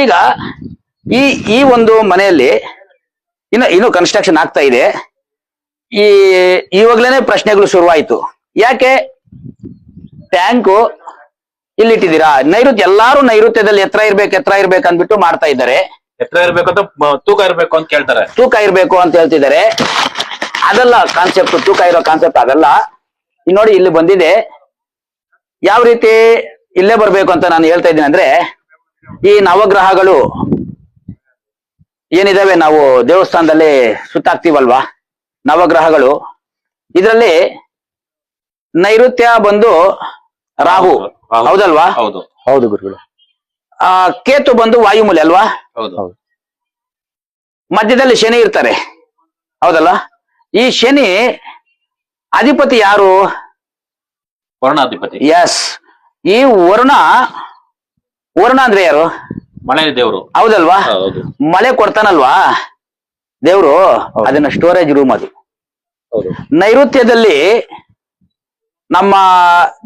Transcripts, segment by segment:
ಈಗ ಈ ಈ ಒಂದು ಮನೆಯಲ್ಲಿ ಇನ್ನು ಇನ್ನು ಕನ್ಸ್ಟ್ರಕ್ಷನ್ ಆಗ್ತಾ ಇದೆ. ಈ ಇವಾಗ್ಲೇನೆ ಪ್ರಶ್ನೆಗಳು ಶುರುವಾಯ್ತು. ಯಾಕೆ ಟ್ಯಾಂಕು ಇಲ್ಲಿಟ್ಟಿದ್ದೀರಾ? ನೈಋತ್ಯ ಎಲ್ಲಾರು ನೈಋತ್ಯದಲ್ಲಿ ಎತ್ತರ ಇರ್ಬೇಕು ಎತ್ತರ ಇರ್ಬೇಕು ಅಂದ್ಬಿಟ್ಟು ಮಾಡ್ತಾ ಇದ್ದಾರೆ. ಎತ್ತರ ಇರ್ಬೇಕು ಅಂತ ತೂಕ ಇರ್ಬೇಕು ಅಂತ ಕೇಳ್ತಾರೆ. ತೂಕ ಇರ್ಬೇಕು ಅಂತ ಹೇಳ್ತಿದ್ದಾರೆ. ಅದಲ್ಲ ಕಾನ್ಸೆಪ್ಟ್ ತೂಕ ಇರೋ ಕಾನ್ಸೆಪ್ಟ್ ಅದಲ್ಲ. ನೋಡಿ ಇಲ್ಲಿ ಬಂದಿದೆ. ಯಾವ ರೀತಿ ಇಲ್ಲೇ ಬರ್ಬೇಕು ಅಂತ ನಾನು ಹೇಳ್ತಾ ಇದ್ದೀನಿ ಅಂದ್ರೆ ಈ ನವಗ್ರಹಗಳು ಏನಿದಾವೆ? ನಾವು ದೇವಸ್ಥಾನದಲ್ಲಿ ಸುತ್ತಾಕ್ತಿವಲ್ವಾ? ನವಗ್ರಹಗಳು. ಇದರಲ್ಲಿ ನೈಋತ್ಯ ಬಂದು ರಾಹು. ಹೌದಲ್ವಾ? ಹೌದು. ಹೌದು ಗುರುಗಳೇ. ಆ ಕೇತು ಬಂದು ವಾಯುಮೂಲೆ ಅಲ್ವಾ? ಹೌದು. ಹೌದು. ಮಧ್ಯದಲ್ಲಿ ಶನಿ ಇರ್ತಾರೆ. ಹೌದಲ್ಲ? ಈ ಶನಿ ಅಧಿಪತಿ ಯಾರು? ವರುಣಾಧಿಪತಿ. ಎಸ್ ಈ ವರುಣ ವರುಣ ಅಂದ್ರೆ ಯಾರು? ಮಳೆ ದೇವರು. ಹೌದಲ್ವಾ? ಹೌದು. ಮಳೆ ಕೊಡ್ತಾನಲ್ವಾ? ದೇವ್ರು ಅದನ್ನ ಸ್ಟೋರೇಜ್ ರೂಮ್ ಅದು. ಹೌದು. ನೈಋತ್ಯದಲ್ಲಿ ನಮ್ಮ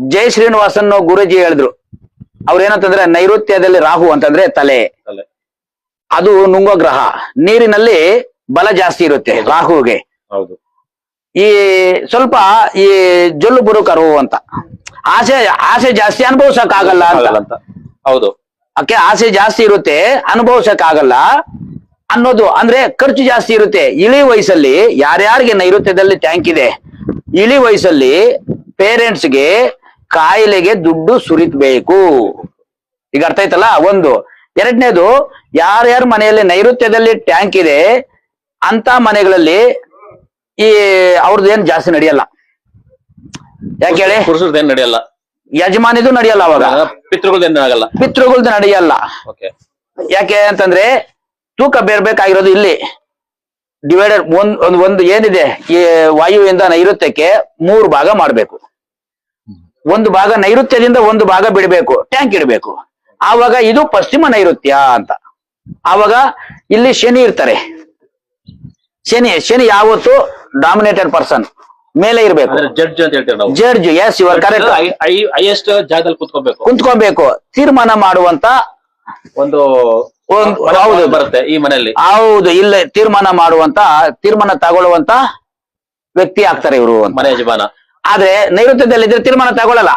ಜಯ ಶ್ರೀನಿವಾಸನ್ ಗುರುಜಿ ಹೇಳಿದ್ರು. ಅವ್ರೇನಂತಂದ್ರೆ ನೈಋತ್ಯದಲ್ಲಿ ರಾಹು ಅಂತಂದ್ರೆ ತಲೆ. ಅದು ನುಂಗೋ ಗ್ರಹ ನೀರಿನಲ್ಲಿ ಬಲ ಜಾಸ್ತಿ ಇರುತ್ತೆ ರಾಹುಗೆ. ಹೌದು. ಈ ಸ್ವಲ್ಪ ಈ ಜೊಲ್ಲು ಬರುಕರು ಅಂತ. ಆಸೆ ಆಸೆ ಜಾಸ್ತಿ ಅನುಭವಿಸಕ್ ಆಗಲ್ಲ ಅಂತ. ಹೌದು. ಓಕೆ, ಆಸೆ ಜಾಸ್ತಿ ಇರುತ್ತೆ ಅನುಭವಿಸಕ್ ಆಗಲ್ಲ ಅನ್ನೋದು, ಅಂದ್ರೆ ಖರ್ಚು ಜಾಸ್ತಿ ಇರುತ್ತೆ. ಇಳಿ ವಯಸ್ಸಲ್ಲಿ ಯಾರ್ಯಾರಿಗೆ ನೈಋತ್ಯದಲ್ಲಿ ಟ್ಯಾಂಕ್ ಇದೆ, ಇಳಿ ವಯಸ್ಸಲ್ಲಿ ಪೇರೆಂಟ್ಸ್ಗೆ ಕಾಯಿಲೆಗೆ ದುಡ್ಡು ಸುರಿತ್ಬೇಕು. ಈಗ ಅರ್ಥ ಆಯ್ತಲ್ಲ? ಒಂದು. ಎರಡನೇದು, ಯಾರ್ಯಾರ ಮನೆಯಲ್ಲಿ ನೈಋತ್ಯದಲ್ಲಿ ಟ್ಯಾಂಕ್ ಇದೆ, ಅಂತ ಮನೆಗಳಲ್ಲಿ ಈ ಅವ್ರದ್ದು ಏನ್ ಜಾಸ್ತಿ ನಡೆಯಲ್ಲ. ಯಾಕೆ ಹೇಳಿ? ಪುರುಷರದೇನ್ ನಡೆಯಲ್ಲ. ಯಜಮಾನಿದು ನಡೆಯಲ್ಲ ಅವಾಗ? ಪಿತೃಗಳಿಂದ ಆಗಲ್ಲ. ಪಿತೃಗಳ್ದು ನಡೆಯಲ್ಲ. ಯಾಕೆ ಅಂತಂದ್ರೆ ತೂಕ ಬೇರ್ಬೇಕಾಗಿರೋದು ಇಲ್ಲಿ. ಡಿವೈಡರ್ ಒಂದ್ ಒಂದ್ ಒಂದು ಏನಿದೆ ಈ ವಾಯುವಿಂದ ನೈಋತ್ಯಕ್ಕೆ ಮೂರು ಭಾಗ ಮಾಡ್ಬೇಕು. ಒಂದು ಭಾಗ ನೈಋತ್ಯದಿಂದ ಒಂದು ಭಾಗ ಬಿಡಬೇಕು ಟ್ಯಾಂಕ್ ಇಡಬೇಕು. ಆವಾಗ ಇದು ಪಶ್ಚಿಮ ನೈಋತ್ಯ ಅಂತ. ಆವಾಗ ಇಲ್ಲಿ ಶನಿ ಇರ್ತಾರೆ. ಶನಿ ಶನಿ ಯಾವತ್ತು ಡಾಮಿನೇಟೆಡ್ ಪರ್ಸನ್ ಮೇಲೆ ಇರಬೇಕು. ಜಡ್ಜ್ ಅಂತ ಹೇಳ್ತೇವೆ ನಾವು. Judge is your correct highest ಜಾಗದಲ್ಲಿ ಕುತ್ಕೋಬೇಕು. ಕುಂತ್ಕೊಬೇಕು. ತೀರ್ಮಾನ ಮಾಡುವಂತ ಒಂದು ಹೌದು. ಬರುತ್ತೆ ಈ ಮನೆಯಲ್ಲಿ. ಹೌದು ಇಲ್ಲ ತೀರ್ಮಾನ ಮಾಡುವಂತ ತೀರ್ಮಾನ ತಗೊಳ್ಳುವಂತ ವ್ಯಕ್ತಿ ಆಗ್ತಾರೆ ಇವರು ಮನೆ ಯಜಮಾನ. ಆದ್ರೆ ನೈಋತ್ಯದಲ್ಲಿ ಇದ್ರೆ ತೀರ್ಮಾನ ತಗೊಳ್ಳಲ್ಲ.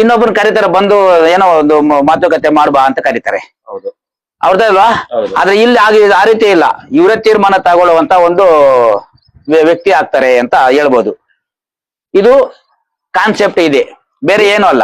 ಇನ್ನೊಬ್ಬರು ಕರೀತಾರೆ ಬಂದು ಏನೋ ಒಂದು ಮಾತುಕತೆ ಮಾಡ್ಬಾ ಅಂತ ಕರೀತಾರೆ. ಹೌದು. ಅವ್ರದ್ದಲ್ವಾ. ಆದ್ರೆ ಇಲ್ಲಿ ಆಗಿ ಆ ರೀತಿ ಇಲ್ಲ. ಇವರೇ ತೀರ್ಮಾನ ತಗೊಳ್ಳುವಂತ ಒಂದು ವ್ಯಕ್ತಿ ಆಗ್ತಾರೆ ಅಂತ ಹೇಳ್ಬೋದು. ಇದು ಕಾನ್ಸೆಪ್ಟ್ ಇದೆ. ಬೇರೆ ಏನೂ ಅಲ್ಲ.